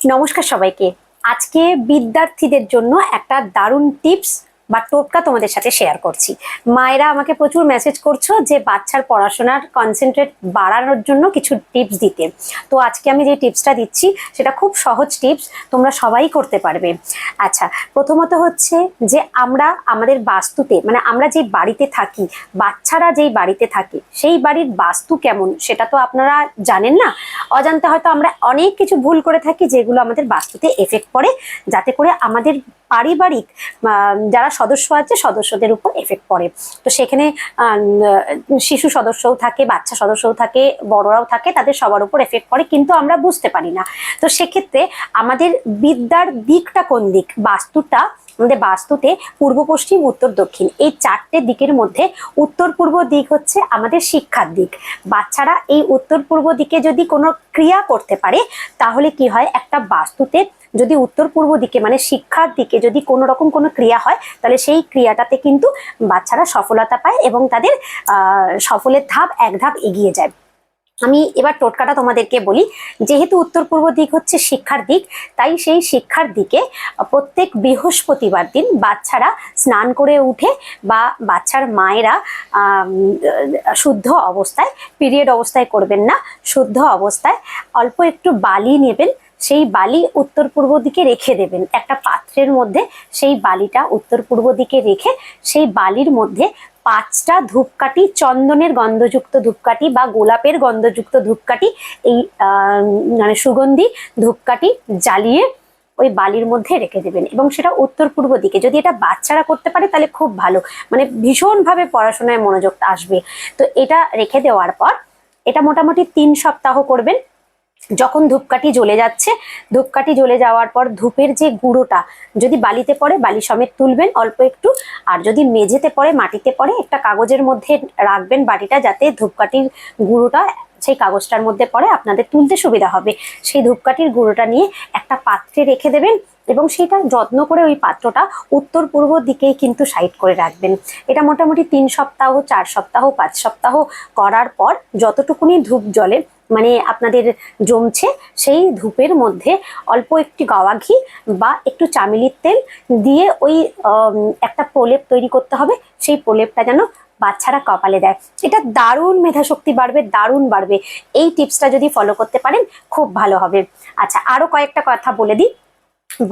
নমস্কার সবাইকে। আজকে বিদ্যার্থীদের জন্য একটা দারুণ টিপস বা টোটকা তোমাদের সাথে শেয়ার করছি। মায়েরা আমাকে প্রচুর মেসেজ করছ যে বাচ্চার পড়াশোনার কনসেন্ট্রেট বাড়ানোর জন্য কিছু টিপস দিতে। তো আজকে আমি যে টিপসটা দিচ্ছি, সেটা খুব সহজ টিপস তোমরা সবাই করতে পারবে। আচ্ছা প্রথমত হচ্ছে যে আমরা আমাদের বাস্তুতে মানে আমরা যে বাড়িতে থাকি, বাচ্চারা যেই বাড়িতে থাকে, সেই বাড়ির বাস্তু কেমন, সেটা তো আপনারা জানেন না? অজান্তে হয়তো আমরা অনেক কিছু ভুল করে থাকি, যেগুলো আমাদের বাস্তুতে এফেক্ট পড়ে, যাতে করে আমাদের পারিবারিক যারা সদস্য আছে, সদস্যদের উপর এফেক্ট পড়ে। তো সেখানে শিশু সদস্যও থাকে, বাচ্চা সদস্যও থাকে, বড়রাও থাকে, তাদের সবার উপর এফেক্ট পড়ে, কিন্তু আমরা বুঝতে পারি না। তো সেক্ষেত্রে আমাদের বিদ্যার দিকটা কোন দিক? বাস্তুটা, আমাদের বাস্তুতে পূর্ব, পশ্চিম, উত্তর, দক্ষিণ। এই চারটে দিকের মধ্যে উত্তর, পূর্ব দিক হচ্ছে আমাদের শিক্ষার দিক। বাচ্চারা এই উত্তর, পূর্ব দিকে যদি কোনো ক্রিয়া করতে পারে, তাহলে কি হয়? একটা বাস্তুতে যদি উত্তর পূর্ব দিকে মানে শিক্ষার দিকে যদি কোনো রকম কোনো ক্রিয়া হয়, তাহলে সেই ক্রিয়াটাতে কিন্তু বাচ্চারা সফলতা পায় এবং তাদের সফলের ধাপ এক ধাপ এগিয়ে যায়। আমি এবার টোটকাটা তোমাদেরকে বলি, যেহেতু উত্তর পূর্ব দিক হচ্ছে শিক্ষার দিক, তাই সেই শিক্ষার দিকে প্রত্যেক বৃহস্পতিবার দিন বাচ্চারা স্নান করে উঠে বা বাচ্চার মায়েরা শুদ্ধ অবস্থায়, পিরিয়ড অবস্থায় করবেন না, শুদ্ধ অবস্থায় অল্প একটু বালি নেবেন সেই বালি উত্তর পূর্ব দিকে রেখে দেবেন। একটা পাত্রের মধ্যে সেই বালিটা উত্তর পূর্ব দিকে রেখে সেই বালির মধ্যে পাঁচটা ধূপকাঠি, চন্দনের গন্ধযুক্ত ধূপকাঠি বা গোলাপের গন্ধযুক্ত ধূপকাঠি, এই মানে সুগন্ধি ধূপকাঠি জ্বালিয়ে ওই বালির মধ্যে রেখে দেবেন এবং সেটা উত্তর পূর্ব দিকে। যদি এটা বাচ্চারা করতে পারে তাহলে খুব ভালো। মানে ভীষণভাবে পড়াশোনায় মনোযোগ আসবে। তো এটা রেখে দেওয়ার পর এটা মোটামুটি তিন সপ্তাহ করবেন। যখন ধূপকাঠি জ্বলে যাচ্ছে, ধূপকাঠি জ্বলে যাওয়ার পর ধূপের যে গুঁড়োটা, যদি বালিতে পড়ে বালি সমেত তুলবেন অল্প একটু, আর যদি মেঝেতে পড়ে মাটিতে পড়ে একটা কাগজের মধ্যে রাখবেন বাটিটা যাতে ধূপকাঠির গুঁড়োটা সেই কাগজটার মধ্যে পড়ে, আপনাদের তুলতে সুবিধা হবে। সেই ধূপকাঠির গুঁড়োটা নিয়ে একটা পাত্রে রেখে দেবেন এবং সেটা যত্ন করে ওই পাত্রটা উত্তর পূর্ব দিকেই কিন্তু সাইড করে রাখবেন। এটা মোটামুটি তিন সপ্তাহ, চার সপ্তাহ, পাঁচ সপ্তাহ করার পর যতটুকুনি ধূপ জলে মানে আপনাদের জমছে সেই ধূপের মধ্যে অল্প একটি গাওয়া ঘি বা একটু চামেলির তেল দিয়ে ওই একটা প্রলেপ তৈরি করতে হবে। সেই প্রলেপটা যেন বাচ্চারা কপালে দেয়। এটা দারুণ মেধাশক্তি বাড়বে, দারুণ বাড়বে। এই টিপসটা যদি ফলো করতে পারেন, খুব ভালো হবে। আচ্ছা আরও কয়েকটা কথা বলে দিই।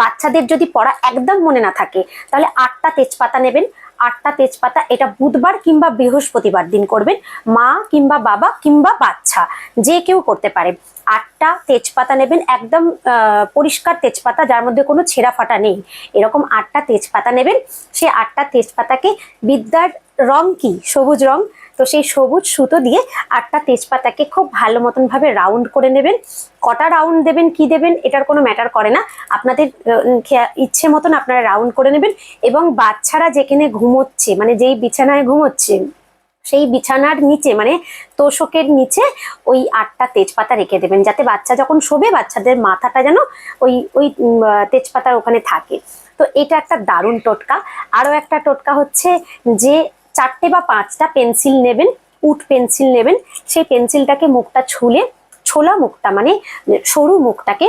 বাচ্চাদের যদি পড়া একদম মনে না থাকে, তাহলে আটটা তেজপাতা নেবেন আটটা তেজপাতা এটা বুধবার কিংবা বৃহস্পতিবার দিন করবেন, মা কিংবা বাবা কিংবা বাচ্চা, যে কেউ করতে পারে। আটটা তেজপাতা নেবেন, একদম পরিষ্কার তেজপাতা, যার মধ্যে কোনো ছেঁড়া ফাটা নেই। এরকম আটটা তেজপাতা নেবেন। সে আটটা তেজপাতাকে বিদ্যার রং কি? সবুজ রং? তো সেই সবুজ সুতো দিয়ে আটটা তেজপাতাকে খুব ভালো মতন ভাবে রাউন্ড করে নেবেন। কটা রাউন্ড দেবেন, কি দেবেন, এটার কোনো ম্যাটার করে না। আপনাদের ইচ্ছে মতন আপনারা রাউন্ড করে নেবেন এবং বাচ্চারা যেখানে ঘুমোচ্ছে মানে যেই বিছানায় ঘুমোচ্ছে, সেই বিছানার নিচে মানে তোষকের নিচে ওই আটটা তেজপাতা রেখে দেবেন, যাতে বাচ্চা যখন শোবে, বাচ্চাদের মাথাটা যেন ওই ওই তেজপাতার ওখানে থাকে। তো এটা একটা দারুণ টোটকা। আরও একটা টোটকা হচ্ছে যে চারটে বা পাঁচটা পেন্সিল নেবেন, উট পেন্সিল নেবেন। সেই পেন্সিলটাকে মুখটা ছুলে, ছোলা মুখটা মানে সরু মুখটাকে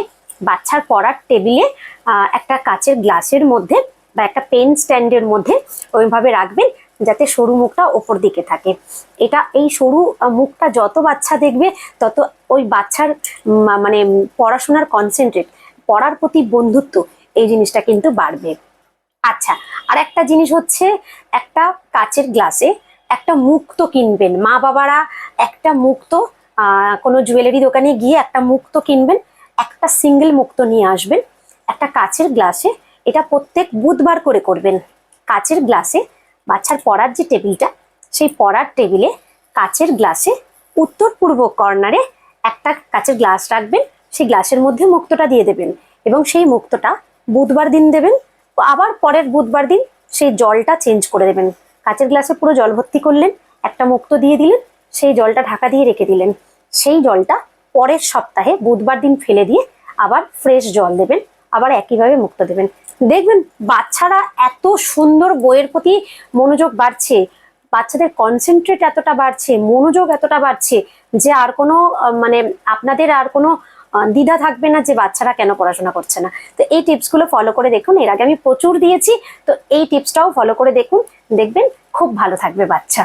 বাচ্চার পড়ার টেবিলে একটা কাচের গ্লাসের মধ্যে বা একটা পেন স্ট্যান্ডের মধ্যে ওইভাবে রাখবেন যাতে সরু মুখটা ওপর দিকে থাকে। এটা এই সরু মুখটা যত বাচ্চা দেখবে, তত ওই বাচ্চার মানে পড়াশোনার কনসেন্ট্রেট পড়ার প্রতি বন্ধুত্ব এই জিনিসটা কিন্তু বাড়বে। আচ্ছা আর একটা জিনিস হচ্ছে, একটা কাচের গ্লাসে একটা মুক্তো কিনবেন। মা বাবারা একটা মুক্তো কোনো জুয়েলারি দোকানে গিয়ে একটা মুক্তো কিনবেন, একটা সিঙ্গেল মুক্তো নিয়ে আসবেন, একটা কাচের গ্লাসে। এটা প্রত্যেক বুধবার করে করবেন। কাচের গ্লাসে বাচ্চার পড়ার যে টেবিলটা, সেই পড়ার টেবিলে কাচের গ্লাসে উত্তর পূর্ব কর্নারে একটা কাচের গ্লাস রাখবেন, সেই গ্লাসের মধ্যে মুক্তোটা দিয়ে দেবেন এবং সেই মুক্তোটা বুধবার দিন দেবেন। আবার পরের বুধবার দিন সেই জলটা চেঞ্জ করে দেবেন। কাঁচের গ্লাসে পুরো জল ভর্তি করলেন, একটা মুক্ত দিয়ে দিলেন, সেই জলটা ঢাকা দিয়ে রেখে দিলেন। সেই জলটা পরের সপ্তাহে বুধবার দিন ফেলে দিয়ে আবার ফ্রেশ জল দেবেন, আবার একইভাবে মুক্ত দেবেন। দেখবেন বাচ্চারা এত সুন্দর বইয়ের প্রতি মনোযোগ বাড়ছে, বাচ্চাদের কনসেন্ট্রেট এতটা বাড়ছে, মনোযোগ এতটা বাড়ছে যে আর কোনো মানে আপনাদের আর কোনো দ্বিধা থাকবে না যে বাচ্চারা কেন পড়াশোনা করছে না। তো এই টিপসগুলো ফলো করে দেখুন। এর আগে আমি প্রচুর দিয়েছি, তো এই টিপসটাও ফলো করে দেখুন। দেখবেন খুব ভালো থাকবে বাচ্চা।